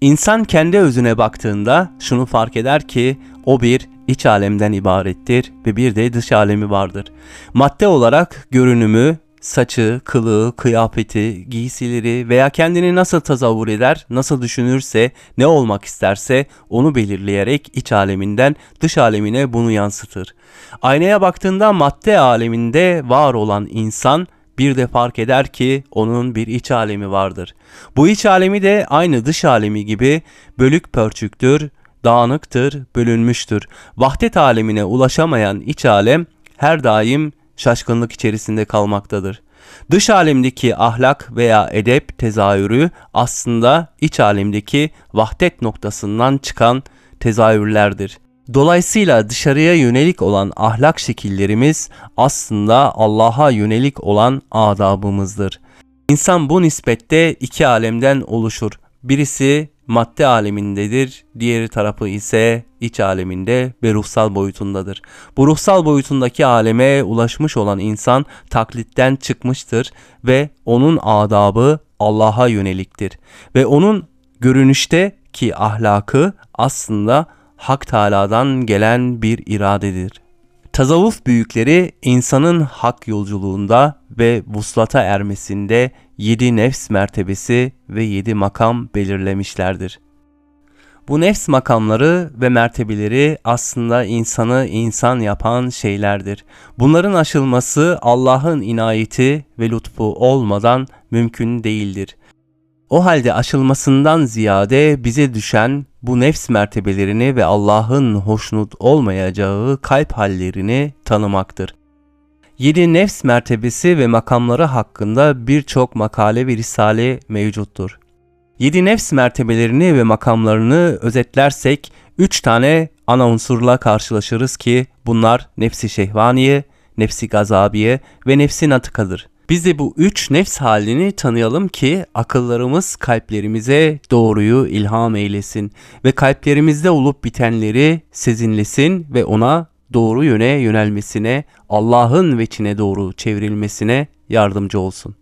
İnsan kendi özüne baktığında şunu fark eder ki o bir iç alemden ibarettir ve bir de dış alemi vardır. Madde olarak görünümü, saçı, kılığı, kıyafeti, giysileri veya kendini nasıl tasavvur eder, nasıl düşünürse, ne olmak isterse onu belirleyerek iç aleminden dış alemine bunu yansıtır. Aynaya baktığında madde aleminde var olan insan bir de fark eder ki onun bir iç alemi vardır. Bu iç alemi de aynı dış alemi gibi bölük pörçüktür, dağınıktır, bölünmüştür. Vahdet alemine ulaşamayan iç alem her daim şaşkınlık içerisinde kalmaktadır. Dış alemdeki ahlak veya edep tezahürü aslında iç alemdeki vahdet noktasından çıkan tezahürlerdir. Dolayısıyla dışarıya yönelik olan ahlak şekillerimiz aslında Allah'a yönelik olan adabımızdır. İnsan bu nispette iki alemden oluşur. Birisi madde alemindedir, diğeri tarafı ise iç aleminde ve ruhsal boyutundadır. Bu ruhsal boyutundaki aleme ulaşmış olan insan taklitten çıkmıştır ve onun adabı Allah'a yöneliktir. Ve onun görünüşte ki ahlakı aslında Hak Teala'dan gelen bir iradedir. Tasavvuf büyükleri insanın hak yolculuğunda ve vuslata ermesinde yedi nefs mertebesi ve yedi makam belirlemişlerdir. Bu nefs makamları ve mertebeleri aslında insanı insan yapan şeylerdir. Bunların aşılması Allah'ın inayeti ve lütfu olmadan mümkün değildir. O halde aşılmasından ziyade bize düşen bu nefs mertebelerini ve Allah'ın hoşnut olmayacağı kalp hallerini tanımaktır. Yedi nefs mertebesi ve makamları hakkında birçok makale ve risale mevcuttur. Yedi nefs mertebelerini ve makamlarını özetlersek üç tane ana unsurla karşılaşırız ki bunlar nefsi şehvaniye, nefsi gazabiye ve nefsi natıkadır. Biz de bu üç nefs halini tanıyalım ki akıllarımız kalplerimize doğruyu ilham eylesin ve kalplerimizde olup bitenleri sezinlesin ve ona doğru yöne yönelmesine, Allah'ın veçine doğru çevrilmesine yardımcı olsun.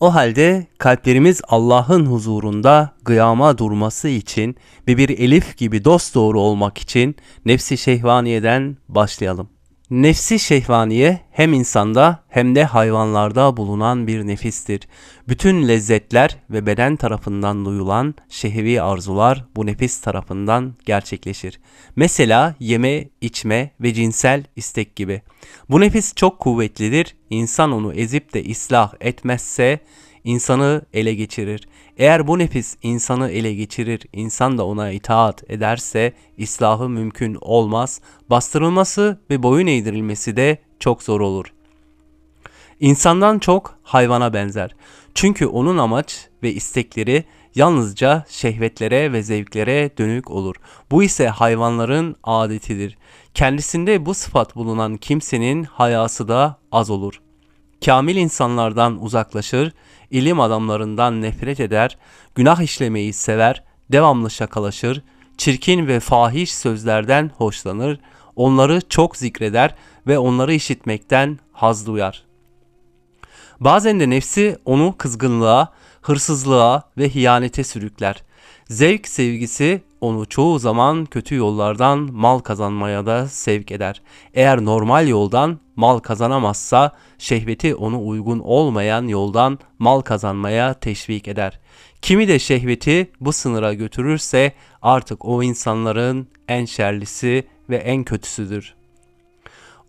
O halde kalplerimiz Allah'ın huzurunda gıyama durması için ve bir elif gibi dost doğru olmak için nefsi şehvaniyeden başlayalım. Nefsi şehvaniye hem insanda hem de hayvanlarda bulunan bir nefistir. Bütün lezzetler ve beden tarafından duyulan şehvi arzular bu nefis tarafından gerçekleşir. Mesela yeme, içme ve cinsel istek gibi. Bu nefis çok kuvvetlidir. İnsan onu ezip de ıslah etmezse insanı ele geçirir. Eğer bu nefis insanı ele geçirir, insan da ona itaat ederse islahı mümkün olmaz, bastırılması ve boyun eğdirilmesi de çok zor olur. İnsandan çok hayvana benzer. Çünkü onun amaç ve istekleri yalnızca şehvetlere ve zevklere dönük olur. Bu ise hayvanların adetidir. Kendisinde bu sıfat bulunan kimsenin hayası da az olur. Kamil insanlardan uzaklaşır, ilim adamlarından nefret eder, günah işlemeyi sever, devamlı şakalaşır, çirkin ve fahiş sözlerden hoşlanır, onları çok zikreder ve onları işitmekten haz duyar. Bazen de nefsi onu kızgınlığa, hırsızlığa ve hiyanete sürükler. Zevk sevgisi onu çoğu zaman kötü yollardan mal kazanmaya da sevk eder. Eğer normal yoldan mal kazanamazsa şehveti onu uygun olmayan yoldan mal kazanmaya teşvik eder. Kimi de şehveti bu sınıra götürürse artık o insanların en şerlisi ve en kötüsüdür.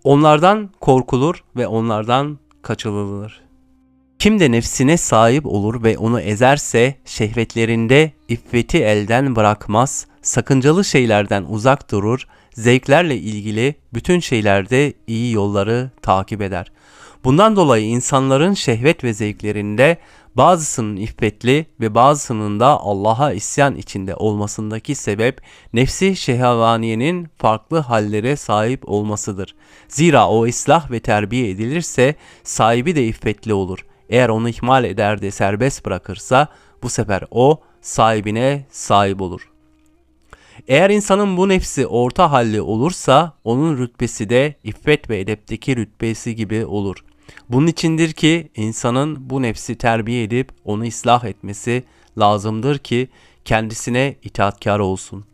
Onlardan korkulur ve onlardan kaçınılır. Kim de nefsine sahip olur ve onu ezerse şehvetlerinde iffeti elden bırakmaz, sakıncalı şeylerden uzak durur, zevklerle ilgili bütün şeylerde iyi yolları takip eder. Bundan dolayı insanların şehvet ve zevklerinde bazısının iffetli ve bazısının da Allah'a isyan içinde olmasındaki sebep nefsi şehvaniyenin farklı hallere sahip olmasıdır. Zira o ıslah ve terbiye edilirse sahibi de iffetli olur. Eğer onu ihmal eder de serbest bırakırsa bu sefer o sahibine sahip olur. Eğer insanın bu nefsi orta halli olursa onun rütbesi de iffet ve edepteki rütbesi gibi olur. Bunun içindir ki insanın bu nefsi terbiye edip onu ıslah etmesi lazımdır ki kendisine itaatkar olsun.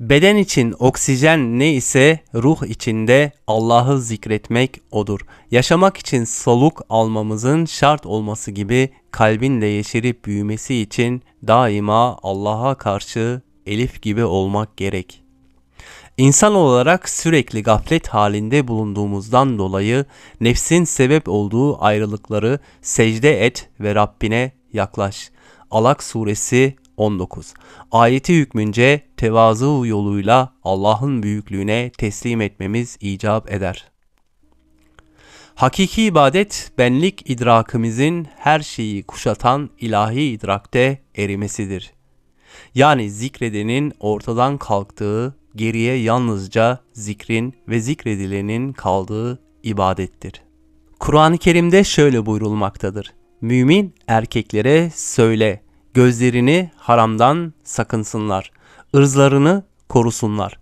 Beden için oksijen ne ise ruh içinde Allah'ı zikretmek odur. Yaşamak için soluk almamızın şart olması gibi kalbin de yeşerip büyümesi için daima Allah'a karşı elif gibi olmak gerek. İnsan olarak sürekli gaflet halinde bulunduğumuzdan dolayı nefsin sebep olduğu ayrılıkları secde et ve Rabbine yaklaş. Alak suresi 19. Ayeti hükmünce tevazu yoluyla Allah'ın büyüklüğüne teslim etmemiz icap eder. Hakiki ibadet benlik idrakımızın her şeyi kuşatan ilahi idrakte erimesidir. Yani zikredenin ortadan kalktığı, geriye yalnızca zikrin ve zikredilenin kaldığı ibadettir. Kur'an-ı Kerim'de şöyle buyurulmaktadır. Mümin erkeklere söyle, gözlerini haramdan sakınsınlar, ırzlarını korusunlar.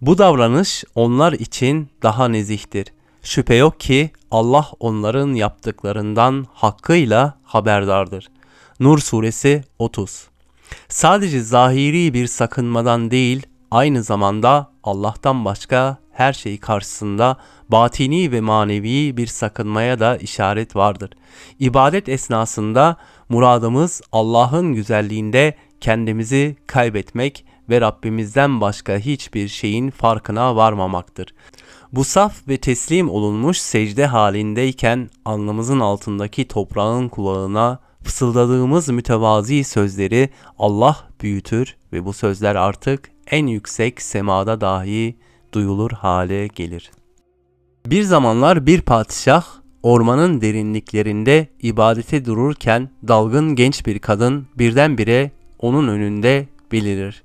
Bu davranış onlar için daha nezihtir. Şüphe yok ki Allah onların yaptıklarından hakkıyla haberdardır. Nur suresi 30 Sadece zahiri bir sakınmadan değil, aynı zamanda Allah'tan başka her şey karşısında batini ve manevi bir sakınmaya da işaret vardır. İbadet esnasında muradımız Allah'ın güzelliğinde kendimizi kaybetmek ve Rabbimizden başka hiçbir şeyin farkına varmamaktır. Bu saf ve teslim olunmuş secde halindeyken alnımızın altındaki toprağın kulağına fısıldadığımız mütevazi sözleri Allah büyütür ve bu sözler artık en yüksek semada dahi duyulur hale gelir. Bir zamanlar bir padişah ormanın derinliklerinde ibadete dururken dalgın genç bir kadın birdenbire onun önünde belirir.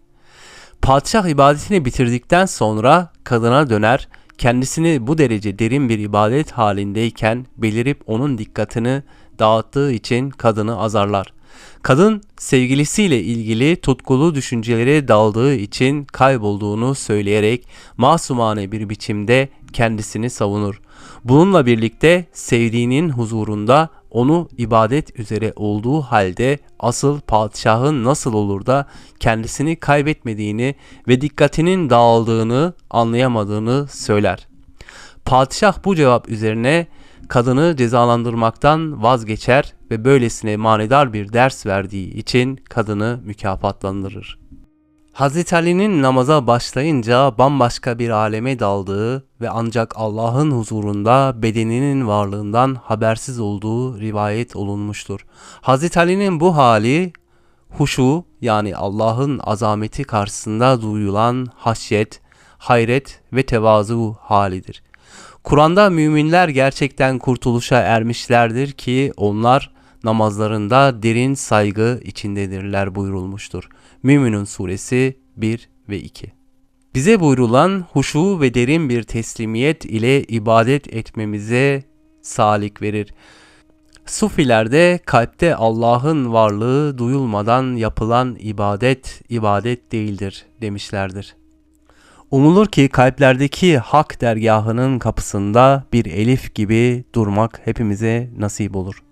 Padişah ibadetini bitirdikten sonra kadına döner, kendisini bu derece derin bir ibadet halindeyken belirip onun dikkatini dağıttığı için kadını azarlar. Kadın sevgilisiyle ilgili tutkulu düşüncelere daldığı için kaybolduğunu söyleyerek masumane bir biçimde kendisini savunur. Bununla birlikte sevdiğinin huzurunda onu ibadet üzere olduğu halde asıl padişahın nasıl olur da kendisini kaybetmediğini ve dikkatinin dağıldığını anlayamadığını söyler. Padişah bu cevap üzerine kadını cezalandırmaktan vazgeçer ve böylesine manidar bir ders verdiği için kadını mükafatlandırır. Hazreti Ali'nin namaza başlayınca bambaşka bir aleme daldığı ve ancak Allah'ın huzurunda bedeninin varlığından habersiz olduğu rivayet olunmuştur. Hazreti Ali'nin bu hali huşu yani Allah'ın azameti karşısında duyulan haşyet, hayret ve tevazu halidir. Kur'an'da müminler gerçekten kurtuluşa ermişlerdir ki onlar namazlarında derin saygı içindedirler buyurulmuştur. Müminun suresi 1 ve 2. Bize buyrulan huşu ve derin bir teslimiyet ile ibadet etmemize salik verir. Sufilerde kalpte Allah'ın varlığı duyulmadan yapılan ibadet ibadet değildir demişlerdir. Umulur ki kalplerdeki hak dergahının kapısında bir elif gibi durmak hepimize nasip olur.